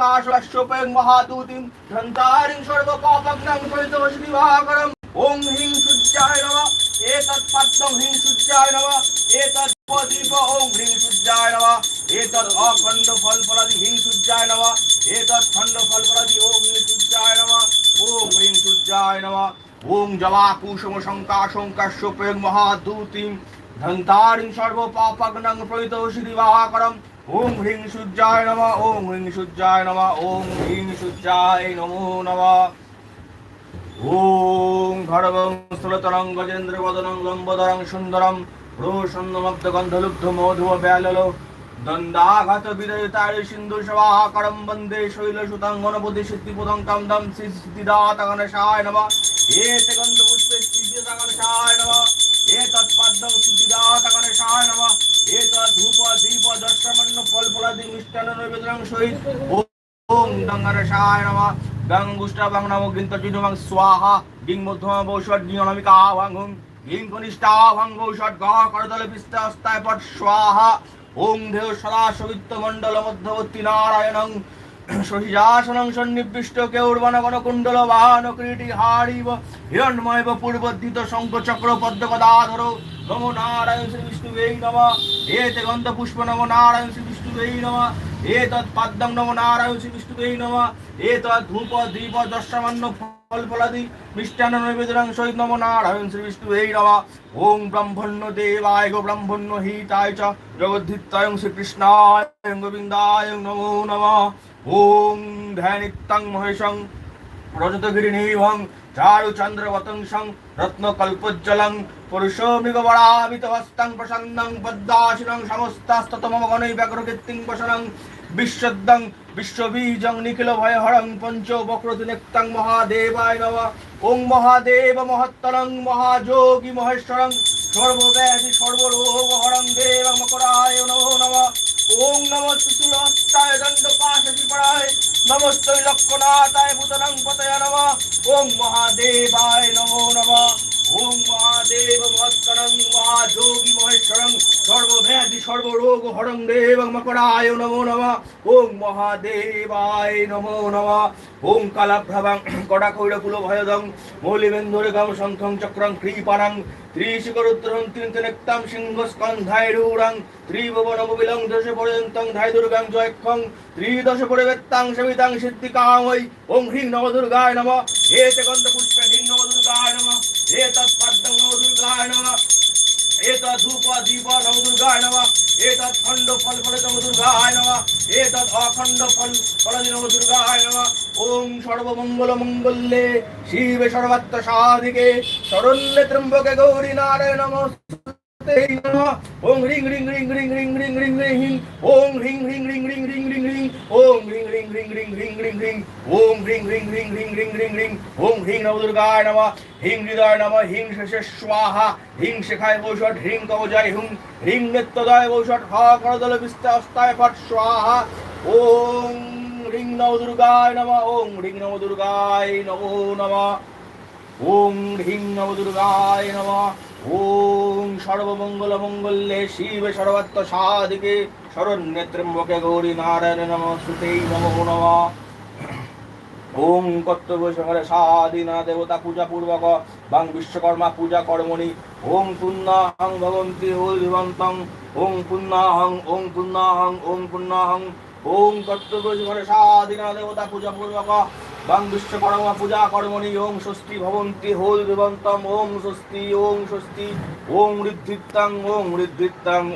সংকাশোপয়ং মহাদূতিম ধন্তারিং সর্বপাপগ্নং পরিতোষদিবাকরম ওং হিং সূর্যায় নমঃ এতৎ পদ্মং হিং সূর্যায় নমঃ এতৎ প্রদীপ ওং হিং সূর্যায় নমঃ এতৎ অখণ্ড ফল ফলাদি হিং সূর্যায় নমঃ এতৎ খণ্ড ফল ফলাদি ওং হিং সূর্যায় নমঃ ওং হিং সূর্যায় নমঃ ওং সর্বপাপগ্নং পরিতোষদিবাকরম ওং হিং সূর্যায় নমা ওং হিং সূর্যায় নমা ওং হিং সূর্যায় নমো নমা। ওং ভরবং স্থলতরং গজেন্দ্রবদনং লম্বদরং সুন্দরম সুন্দরং গন্ধলুব্ধ মধুব ব্যালল দণ্ডাঘাত বিদয়তারি সিন্ধু সভাকরম বন্দে শৈল শৈলসুতাং গণপতি সিদ্ধি সিদ্ধিপদং কাম দম শ্রী সিদ্ধিদাতগণশায় নমঃ। এ গন্ধপুষ্পে সিদ্ধিদাতগণশায় নমঃ। এ তৎপাদ্যং সিদ্ধিদাতগণশায় নমঃ। সহিত ওম গঙ্গারসায় নমঃ। গং গুষ্টাবং নমো গৃন্ত চিনুমং স্বাহা। গিং মধ্যমা বৌষট গিং অনমিকা ভাং হুং গিং কনিষ্ঠা ভাং বৌষট গ করদলে পিস্তা অস্তায় পট স্বাহা। ওং দেহ সদা সবিত্ত নারায়ণং। চক্র পদ্ম গদাধর। নমো শ্রী এতে গন্ধ পুষ্প নমো নারায়ণ শ্রী বিষ্ণুবেই নম। এতৎ পাদ্যং নমো নারায়ণ শ্রী বিষ্ণুবেই নম এতৎ ধূপ দীপ দর্শমান্য ফল ফলাদি মিষ্টান্ন নৈবেদনং সহিত নমো নারায়ণ শ্রী বিষ্ণুবেই নম ওং ব্রহ্মণ্য দেবায় গো ব্রহ্মণ্য হিতায় চ গোবিন্দায় নমো নমঃ ওং ধ্যানিত্যং মহেশং রজতগিরিনীভং চারুচন্দ্রবতংসং রত্নকল্পোজ্জ্বলং পুরুষো মৃগবরামিতহস্তং প্রসন্নং পদ্মাসিনং সমস্তাস্তত মম গণৈ ব্যাঘ্রকীর্তিং বসনং বিশ্বদ্দং বিশ্ববীজং নিখিল পঞ্চ বক্রতিনেক্তং মহাদেবায় নম ওং মহাদেব মহত্তরং মহাযোগী মহেশ্বরং সর্বব্যাধি সর্বরোগহরং দেব নমো নমঃ ওং নম নমস্তৈ লক্ষণাতায় ভূতনং পতয় নম ওং মহাদেবায় নমো নম। হরং দেব মকরায় নমো নম। ওং মহাদেবায় নমো নম। ওং কালাভ্রবং কটাকৈরকুল ভয়দং মৌলিবেন্দুরগম শঙ্খং চক্রং কৃপাণং ত্রিশিকরুদ্রহং তিনতনেক্তাম সিংহস্কন্ধায় রূঢ়ং দশ পর্যন্তং ধায় দুর্গাং জয়ক্ষং ত্রিদশ পরিবেত্তাং সবিতাং সিদ্ধিকামৈ ওং হ্রিং নবদুর্গায় নম। এতে গন্ধ পুষ্পে হ্রিং নবদুর্গায় নম। এতৎ পদ্মং নবদুর্গায় নম। এতৎ অখণ্ড ফল ফলদি নবদুর্গায় নম ওং সর্বমঙ্গল মঙ্গলে শিবে সর্বাত্ম সাধিকে শরণ্যে ত্রম্বকে গৌরী নারায়ণ ওং হ্রিং হ্রিং হ্রিং হ্রিং হ্রিং হ্রিং হ্রিং হিং ওং হ্রিং হ্রিং হ্রিং হ্রিং হ্রিং হ্রিং হ্রিং ওং হ্রিং হ্রিং হ্রিং হ্রিং হ্রিং হ্রিং হ্রিং ওং হ্রিং হ্রিং হ্রিং হ্রিং হ্রিং হ্রিং হ্রিং ওং হ্রিং নবদুর্গায় নমঃ হিং হৃদয় নমঃ হিং শেষে স্বাহা হিং শেখায় বৌষট হ্রিং কবজয় হুং হ স্বাহা ওং হ্রিং নবদুর্গায় নমঃ, ওং হ্রিং নবদুর্গায় নমো নমঃ, ওং হ্রিং নবদুর্গায় নমঃ, ওং সর্বমঙ্গল মঙ্গলে শিবে সর্বাত্ম সাধিকে শরণ্যত্রম্বকে গৌরী নারায়ণ নম শ্রুতেই নমো নমঃ। ওং কর্তব্য সকালে সাদিনা দেবতা পূজা পূর্বক বাং বিশ্বকর্মা পূজা কর্মণি, ওং পুণ্যাহং ভবন্তি হরিবন্তং ওং পুণ্যাহং ওং পুণ্যাহং ওং পুণ্যাহং। ওং কর্তব্য সাদিনা দেবতা পূজা পূর্বক বাং বিশ্বকর্মা পূজা কর্মণি, ওম স্বস্তি ভবন্তি, হোল বিবন্তম, ওম স্বস্তি ওম স্বস্তি, ওম ঋদ্ধিত্তাং ওম ঋদ্ধিত্তাং